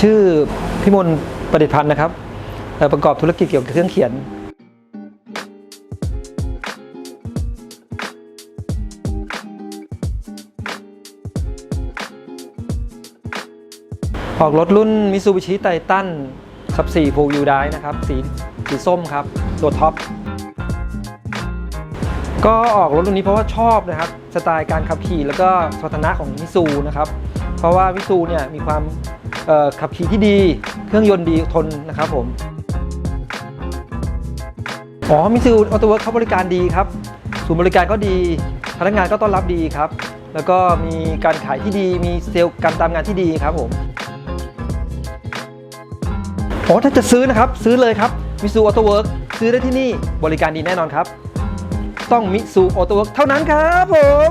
ชื่อพิมลประดิษฐ์พันธ์นะครับ ประกอบธุรกิจเกี่ยวกับเครื่องเขียน ออกรถรุ่น Mitsubishi Titan ซับ4 Full View Drive นะครับ สีสีส้มครับ ตัวท็อป ก็ออกรถรุ่นนี้เพราะว่าชอบนะครับ สไตล์การขับขี่แล้วก็สมรรถนะของมิซูนะครับ เพราะว่ามิซูเนี่ยมีความ ขับขี่ที่ดี เครื่องยนต์ดีทนนะครับผมอ๋อมิซูออโตเวิร์เขาบริการดีครับศูนย์บริการก็ดีพนักงานก็ต้อนรับดีครับ แล้วก็มีการขายที่ดีมีเซลล์การตามงานที่ดีครับผมอ๋อถ้าจะซื้อนะครับ ซื้อเลยครับมิซูออโตเวิร์ซื้อได้ที่นี่บริการดีแน่นอนครับ ต้องมิซูออโตเวิร์เท่านั้นครับผม